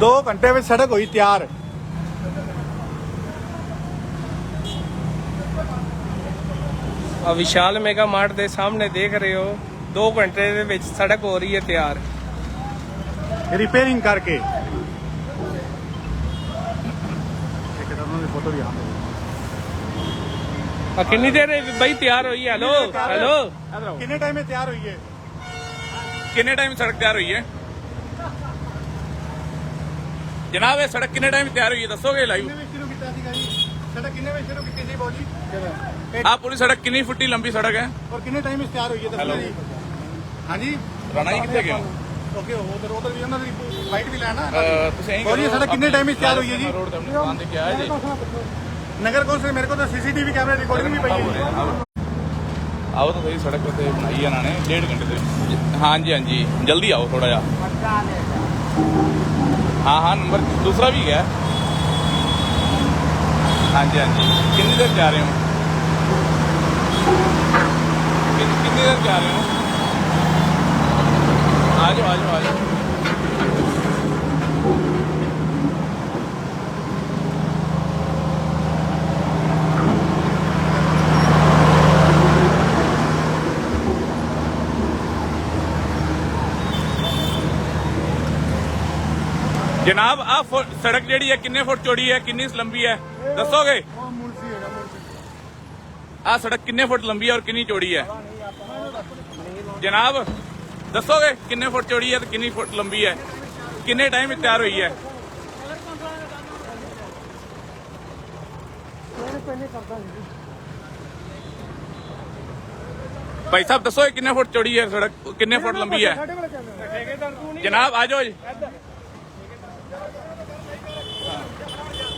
2 ਘੰਟੇ ਵਿੱਚ ਸੜਕ ਹੋਈ ਤਿਆਰ। ਆ ਵਿਸ਼ਾਲ ਮੈਗਾ ਮਾਰਟ ਦੇ ਸਾਹਮਣੇ ਦੇਖ ਰਹੇ ਹੋ 2 ਘੰਟੇ ਦੇ ਵਿੱਚ ਸੜਕ ਹੋ ਰਹੀ ਹੈ ਤਿਆਰ। ਫੋਟੋ ਵੀ ਆ ਆ ਕਿੰਨੀ ਦੇਰ ਇਹ ਬਈ ਤਿਆਰ ਹੋਈ ਹੈ? ਹੈਲੋ ਹੈਲੋ ਕਿੰਨੇ ਟਾਈਮ ਵਿੱਚ ਤਿਆਰ ਹੋਈ ਹੈ? ਕਿੰਨੇ ਟਾਈਮ ਸੜਕ ਤਿਆਰ ਹੋਈ ਹੈ? ਜਨਾਬ ਇਹ ਸੜਕ ਕਿੰਨੇ ਟਾਈਮ ਤਿਆਰ ਹੋਈ ਹੈ? ਦੱਸੋਗੇ ਲਾਈਵ ਕਿੰਨੇ ਵਿੱਚ ਸ਼ੁਰੂ ਕੀਤਾ ਸੀਗਾ ਜੀ? ਸੜਕ ਕਿੰਨੇ ਵਿੱਚ ਸ਼ੁਰੂ ਕੀਤੀ ਸੀ ਬੋਜੀ ਆਹ ਪੂਰੀ ਸੜਕ ਕਿੰਨੀ ਫੁੱਟੀ ਲੰਬੀ ਸੜਕ ਹੈ? ਔਰ ਕਿੰਨੇ ਟਾਈਮ ਵਿੱਚ ਤਿਆਰ ਹੋਈ ਹੈ? ਦੱਸੋ ਜੀ। ਹਾਂਜੀ? ਰਾਣਾ ਜੀ ਕਿੱਥੇ ਹੋ? ਓਕੇ ਉਧਰ ਉਧਰ ਵੀ ਉਹਨਾਂ ਦੀ ਫਾਈਟ ਵੀ ਲੈਣਾ। ਤੁਸੀਂ ਐਂ ਬੋਲੀ ਸੜਕ ਕਿੰਨੇ ਟਾਈਮ ਵਿੱਚ ਤਿਆਰ ਹੋਈ ਹੈ ਜੀ? ਰੋਡ ਤੇ ਤੇ ਕਿਹਾ ਹੈ ਜੀ। ਨਗਰ ਕੌਂਸਲ ਮੇਰੇ ਕੋਲ ਤਾਂ ਸੀਸੀਟੀਵੀ ਕੈਮਰਾ ਰਿਕਾਰਡਿੰਗ ਵੀ ਪਈ ਹੈ। ਆਓ ਤਾਂ ਸਹੀ ਸੜਕ ਤੇ ਬਣਾਈ ਇਹਨਾਂ ਨੇ ਡੇਢ ਘੰਟੇ ਦੇ। ਹਾਂਜੀ ਹਾਂਜੀ। ਜਲਦੀ ਆਓ ਥੋੜਾ ਜਿਹਾ। ਹਾਂ ਹਾਂ ਨੰਬਰ ਦੂਸਰਾ ਵੀ ਹੈ ਹਾਂਜੀ ਹਾਂਜੀ ਕਿੰਨੀ ਦੇਰ ਜਾ ਰਹੇ ਹੋ ਕਿੰਨੀ ਕਿੰਨੀ ਦੇਰ ਜਾ ਰਹੇ ਹੋ ਆ ਜਾਓ ਆ ਜਾਓ ਆ ਜਾਓ ਜਨਾਬ ਆ ਸੜਕ ਜਿਹੜੀ ਹੈ ਕਿੰਨੇ ਫੁੱਟ ਚੌੜੀ ਹੈ ਕਿੰਨੀ ਲੰਬੀ ਹੈ ਦੱਸੋਗੇ ਆ ਸੜਕ ਕਿੰਨੇ ਫੁੱਟ ਲੰਬੀ ਹੈ ਔਰ ਕਿੰਨੀ ਚੌੜੀ ਹੈ ਜਨਾਬ ਦੱਸੋਗੇ ਕਿੰਨੇ ਫੁੱਟ ਚੌੜੀ ਹੈ ਤੇ ਕਿੰਨੀ ਫੁੱਟ ਲੰਬੀ ਹੈ ਕਿੰਨੇ ਟਾਈਮ ਵਿੱਚ ਤਿਆਰ ਹੋਈ ਹੈ ਭਾਈ ਸਾਹਿਬ ਦੱਸੋ ਇਹ ਕਿੰਨੇ ਫੁੱਟ ਚੌੜੀ ਹੈ ਸੜਕ ਕਿੰਨੇ ਫੁੱਟ ਲੰਬੀ ਹੈ ਜਨਾਬ ਆ ਜਾਓ ਜੀ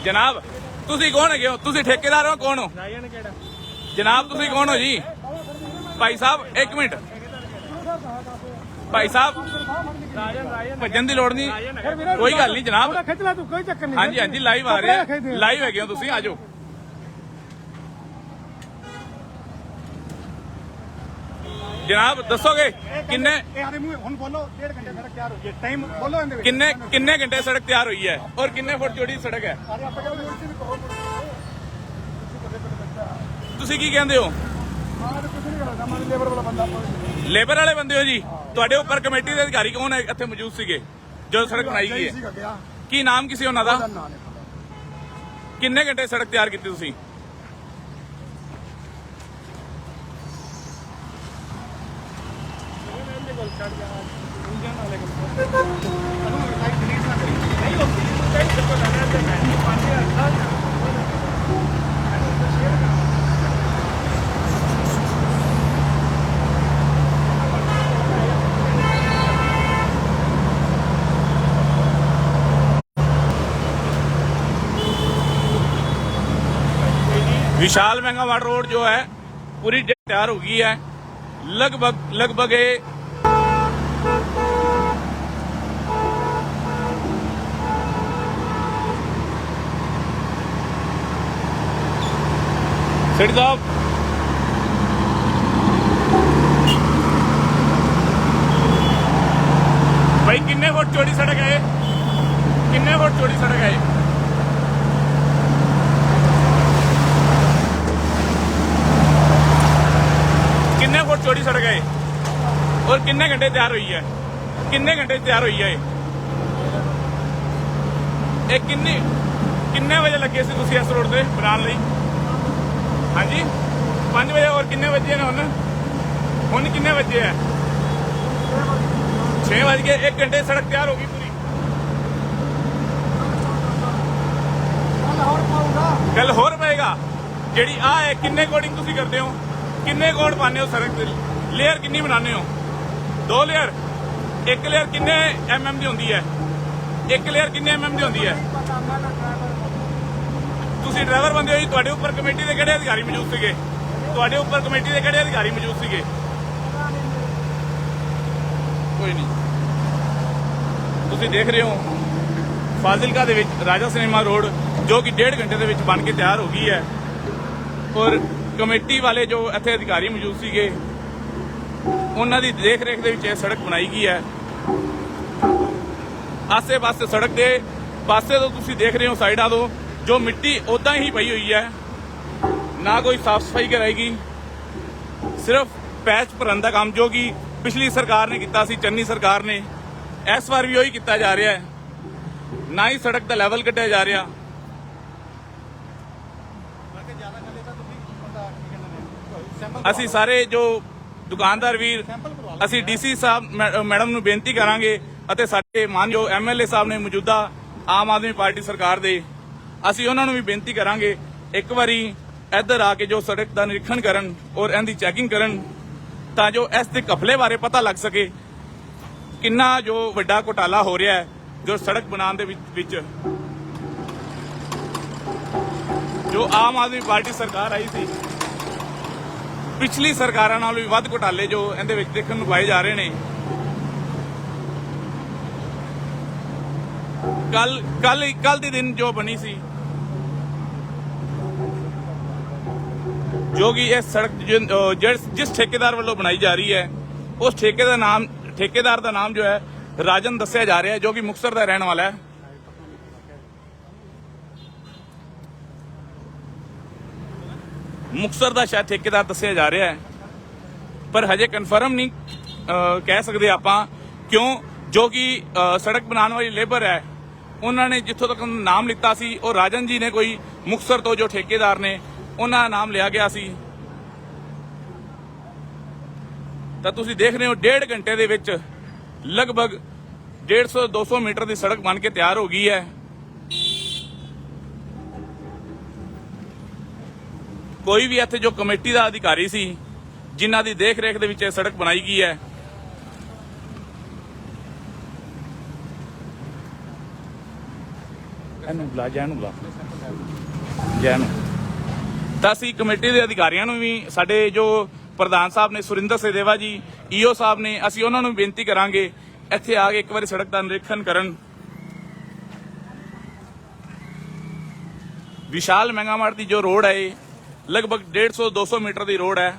ਜਨਾਬ ਤੁਸੀਂ ਕੌਣ ਹੈਗੇ ਹੋ? ਤੁਸੀਂ ਠੇਕੇਦਾਰ ਹੋ ਕੌਣ ਹੋ? ਜਨਾਬ ਤੁਸੀਂ ਕੌਣ ਹੋ ਜੀ? ਭਾਈ ਸਾਹਿਬ ਇੱਕ ਮਿੰਟ। ਭਾਈ ਸਾਹਿਬ ਭੱਜਣ ਦੀ ਲੋੜ ਨਹੀਂ। ਕੋਈ ਗੱਲ ਨਹੀਂ ਜਨਾਬ। ਖਿੱਚ ਲੈ ਤੂੰ ਕੋਈ ਚੱਕਰ ਨਹੀਂ। ਹਾਂਜੀ ਹਾਂਜੀ ਲਾਈਵ ਆ ਰਿਹਾ। ਲਾਈਵ ਹੈਗੇ ਹੋ ਤੁਸੀਂ ਆ ਜਨਾਬ ਦੱਸੋਗੇ? ਕਿੰਨੇ ਇਹ ਆਦੇ ਮੂੰਹ ਹੁਣ ਬੋਲੋ ਡੇਢ ਘੰਟੇ ਸੜਕ ਤਿਆਰ ਹੋਈ ਹੈ। ਟਾਈਮ ਬੋਲੋ ਇਹਦੇ ਵਿੱਚ। ਕਿੰਨੇ ਕਿੰਨੇ ਘੰਟੇ ਸੜਕ ਤਿਆਰ ਹੋਈ ਹੈ? ਔਰ ਕਿੰਨੇ ਫੁੱਟ ਚੌੜੀ ਸੜਕ ਹੈ? ਤੁਸੀਂ ਕੀ ਕਹਿੰਦੇ ਹੋ? ਲੇਬਰ ਵਾਲਾ ਬੰਦਾ ਹੋ ਜੀ? ਤੁਹਾਡੇ ਉੱਪਰ ਕਮੇਟੀ ਦੇ ਅਧਿਕਾਰੀ ਕੌਣ ਹੈ? ਇੱਥੇ ਮੌਜੂਦ ਸੀਗੇ ਜਦੋਂ ਸੜਕ ਬਣਾਈ ਗਈ ਹੈ। ਕੀ ਨਾਮ ਕਿਸੇ ਉਹਨਾਂ ਦਾ? ਕਿੰਨੇ ਘੰਟੇ ਸੜਕ ਤਿਆਰ ਕੀਤੀ ਤੁਸੀਂ? विशाल मेगावाट रोड जो है पूरी तैयार हो गई है। लगभग लगभग ਸਿੱਧ ਸਾਹਿਬ ਭਾਈ ਕਿੰਨੇ ਫੁੱਟ ਚੌੜੀ ਸੜਕ ਹੈ ਕਿੰਨੇ ਫੁੱਟ ਚੌੜੀ ਸੜਕ ਹੈ ਕਿੰਨੇ ਫੁੱਟ ਚੌੜੀ ਸੜਕ ਹੈ ਔਰ ਕਿੰਨੇ ਘੰਟੇ ਤਿਆਰ ਹੋਈ ਹੈ? ਕਿੰਨੇ ਘੰਟੇ ਤਿਆਰ ਹੋਈ ਹੈ ਇਹ? ਕਿੰਨੇ ਕਿੰਨੇ ਵਜੇ ਲੱਗੇ ਸੀ ਤੁਸੀਂ ਇਸ ਰੋਡ ਤੇ ਬਣਾਉਣ ਲਈ? ਹਾਂਜੀ। 5 ਵਜੇ ਹੋਰ ਕਿੰਨੇ ਵਜੇ ਨੇ ਹੁਣ? ਹੁਣ ਕਿੰਨੇ ਵਜੇ ਹੈ 6 ਵਜ ਗਏ 1 ਘੰਟੇ ਸੜਕ ਤਿਆਰ ਹੋ ਗਈ ਪੂਰੀ। ਹੋਰ ਗੱਲ ਹੋਰ ਪਏਗਾ। ਜਿਹੜੀ ਆ ਹੈ, ਕਿੰਨੇ ਕੋਡਿੰਗ ਤੁਸੀਂ ਕਰਦੇ ਹੋ? ਕਿੰਨੇ ਕੋਡ ਪਾਉਂਦੇ ਹੋ ਸੜਕ ਤੇ ਲੇਅਰ ਕਿੰਨੀ ਬਣਾਉਂਦੇ ਹੋ? ਦੋ ਲੇਅਰ ਇੱਕ ਲੇਅਰ ਕਿੰਨੇ ਐਮਐਮ ਦੀ ਹੁੰਦੀ ਹੈ? ਇੱਕ ਲੇਅਰ ਕਿੰਨੇ ਐਮਐਮ ਦੀ ਹੁੰਦੀ ਹੈ? ਤੁਸੀਂ ਡਰਾਈਵਰ ਬੰਦੇ ਹੋ ਜੀ, ਤੁਹਾਡੇ ਉੱਪਰ ਕਮੇਟੀ ਦੇ ਕਿਹੜੇ ਅਧਿਕਾਰੀ ਮੌਜੂਦ ਸੀਗੇ? ਤੁਹਾਡੇ ਉੱਪਰ ਕਮੇਟੀ ਦੇ ਕਿਹੜੇ ਅਧਿਕਾਰੀ ਮੌਜੂਦ ਸੀਗੇ? ਕੋਈ ਨਹੀਂ। ਤੁਸੀਂ ਦੇਖ ਰਹੇ ਹੋ, ਫਾਜ਼ਿਲਕਾ ਦੇ ਵਿੱਚ ਰਾਜਾ ਸਿਨੇਮਾ ਰੋਡ, ਜੋ ਕਿ ਡੇਢ ਘੰਟੇ ਦੇ ਵਿੱਚ ਬਣ ਕੇ ਤਿਆਰ ਹੋ ਗਈ ਹੈ। ਔਰ ਕਮੇਟੀ ਵਾਲੇ ਜੋ ਇੱਥੇ ਅਧਿਕਾਰੀ ਮੌਜੂਦ ਸੀਗੇ, ਉਹਨਾਂ ਦੀ ਦੇਖ ਰੇਖ ਦੇ ਵਿੱਚ ਇਹ ਸੜਕ ਬਣਾਈ ਗਈ ਹੈ। ਆਸੇ-ਪਾਸੇ ਸੜਕ ਦੇ, ਪਾਸੇ ਤੋਂ ਤੁਸੀਂ ਦੇਖ ਰਹੇ ਹੋ ਸਾਈਡਾਂ ਤੋਂ ਜੋ ਮਿੱਟੀ ਉਦਾਂ ਹੀ ਪਈ ਹੋਈ ਹੈ, ਨਾ ਕੋਈ ਸਾਫ਼ ਸਫ਼ਾਈ ਕਰਾਏਗੀ, ਸਿਰਫ ਪੈਚ ਭਰਨ ਦਾ ਕੰਮ ਜੋ ਕਿ ਪਿਛਲੀ ਸਰਕਾਰ ਨੇ ਕੀਤਾ ਸੀ, ਚੰਨੀ ਸਰਕਾਰ ਨੇ, ਇਸ ਵਾਰ ਵੀ ਉਹੀ ਕੀਤਾ ਜਾ ਰਿਹਾ ਹੈ। ਨਾ ਹੀ ਸੜਕ ਦਾ ਲੈਵਲ ਕੱਢਿਆ ਜਾ ਰਿਹਾ। ਅਸੀਂ ਸਾਰੇ ਜੋ ਦੁਕਾਨਦਾਰ ਵੀਰ, ਅਸੀਂ ਡੀਸੀ ਸਾਹਿਬ ਮੈ- ਮੈਡਮ ਨੂੰ ਬੇਨਤੀ ਕਰਾਂਗੇ ਅਤੇ ਸਾਡੇ ਮਾਨਯੋਗ ਐਮਐਲਏ ਸਾਹਿਬ ਨੇ ਮੌਜੂਦਾ ਆਮ ਆਦਮੀ ਪਾਰਟੀ ਸਰਕਾਰ ਦੇ ਅਸੀਂ ਉਹਨਾਂ ਨੂੰ ਵੀ ਬੇਨਤੀ ਕਰਾਂਗੇ, ਇੱਕ ਵਾਰੀ ਇੱਧਰ ਆ ਕੇ ਜੋ ਸੜਕ ਦਾ ਨਿਰੀਖਣ ਕਰਨ ਔਰ ਇਹਦੀ ਚੈਕਿੰਗ ਕਰਨ, ਤਾਂ ਜੋ ਇਸ ਦੇ ਕਫਲੇ ਬਾਰੇ ਪਤਾ ਲੱਗ ਸਕੇ ਕਿੰਨਾ ਜੋ ਵੱਡਾ ਘੁਟਾਲਾ ਹੋ ਰਿਹਾ ਹੈ, ਜੋ ਸੜਕ ਬਣਾਉਣ ਦੇ ਵਿੱਚ। ਜੋ ਆਮ ਆਦਮੀ ਪਾਰਟੀ ਸਰਕਾਰ ਆਈ ਸੀ, ਪਿਛਲੀ ਸਰਕਾਰਾਂ ਨਾਲੋਂ ਵੀ ਵੱਧ ਘੁਟਾਲੇ ਜੋ ਇਹਦੇ ਵਿੱਚ ਦੇਖਣ ਨੂੰ ਪਾਏ ਜਾ ਰਹੇ ਨੇ ਕੱਲ ਕੱਲ ਕੱਲ ਦੇ ਦਿਨ ਜੋ ਬਣੀ ਸੀ। ਜੋ ਕਿ ਇਹ ਸੜਕ ਜਿਸ ਠੇਕੇਦਾਰ ਵੱਲੋਂ ਬਣਾਈ ਜਾ ਰਹੀ ਹੈ, ਉਸ ਠੇਕੇ ਦਾ ਨਾਮ, ਠੇਕੇਦਾਰ ਦਾ ਨਾਮ ਜੋ ਹੈ, ਰਾਜਨ ਦੱਸਿਆ ਜਾ ਰਿਹਾ ਹੈ, ਜੋ ਕਿ ਮੁਕਤਸਰ ਦਾ ਰਹਿਣ ਵਾਲਾ ਹੈ। ਮੁਕਤਸਰ ਦਾ ਸ਼ਾਇਦ ਠੇਕੇਦਾਰ ਦੱਸਿਆ ਜਾ ਰਿਹਾ ਹੈ, ਪਰ ਹਜੇ ਕਨਫਰਮ ਨਹੀਂ ਕਹਿ ਸਕਦੇ ਆਪਾਂ ਕਿਉਂ, ਜੋ ਕਿ ਸੜਕ ਬਣਾਉਣ ਵਾਲੀ ਲੇਬਰ ਹੈ ਉਹਨਾਂ ਨੇ ਜਿੱਥੋਂ ਤੱਕ ਨਾਮ ਲਿੱਤਾ ਸੀ, ਉਹ ਰਾਜਨ ਜੀ ਨੇ ਕੋਈ ਮੁਕਤਸਰ ਤੋਂ ਜੋ ਠੇਕੇਦਾਰ ਨੇ, ਉਹਨਾਂ ਦਾ ਨਾਮ ਲਿਆ ਗਿਆ ਸੀ। ਤਾਂ ਤੁਸੀਂ ਦੇਖ ਰਹੇ ਹੋ, ਡੇਢ ਘੰਟੇ ਦੇ ਵਿੱਚ ਲਗਭਗ 150 200 ਮੀਟਰ ਦੀ ਸੜਕ ਬਣ ਕੇ ਤਿਆਰ ਹੋ ਗਈ ਹੈ। ਕੋਈ ਵੀ ਇੱਥੇ ਜੋ ਕਮੇਟੀ ਦਾ ਅਧਿਕਾਰੀ ਸੀ, ਜਿਨ੍ਹਾਂ ਦੀ ਦੇਖ ਰੇਖ ਦੇ ਵਿੱਚ ਇਹ ਸੜਕ ਬਣਾਈ ਗਈ ਹੈ ਇਹਨੂੰ ਬੁਲਾ ਜੈ ਨੂੰ ਬੁਲਾ। ਜੈ ਨੂੰ। ਤਾਂ ਅਸੀਂ ਕਮੇਟੀ ਦੇ ਅਧਿਕਾਰੀਆਂ ਨੂੰ ਵੀ, ਸਾਡੇ ਜੋ ਪ੍ਰਧਾਨ ਸਾਹਿਬ ਨੇ ਸੁਰਿੰਦਰ ਸੇਦੇਵਾ ਜੀ, ਈਓ ਸਾਹਿਬ ਨੇ, ਅਸੀਂ ਉਹਨਾਂ ਨੂੰ ਬੇਨਤੀ ਕਰਾਂਗੇ, ਇੱਥੇ ਆ ਕੇ ਇੱਕ ਵਾਰੀ ਸੜਕ ਦਾ ਨਿਰੀਖਣ ਕਰਨ। ਵਿਸ਼ਾਲ ਮਹਿੰਗਾਮਾਰਟ ਦੀ ਜੋ ਰੋਡ ਹੈ, ਇਹ ਲਗਭਗ 150 200 ਮੀਟਰ ਦੀ ਰੋਡ ਹੈ।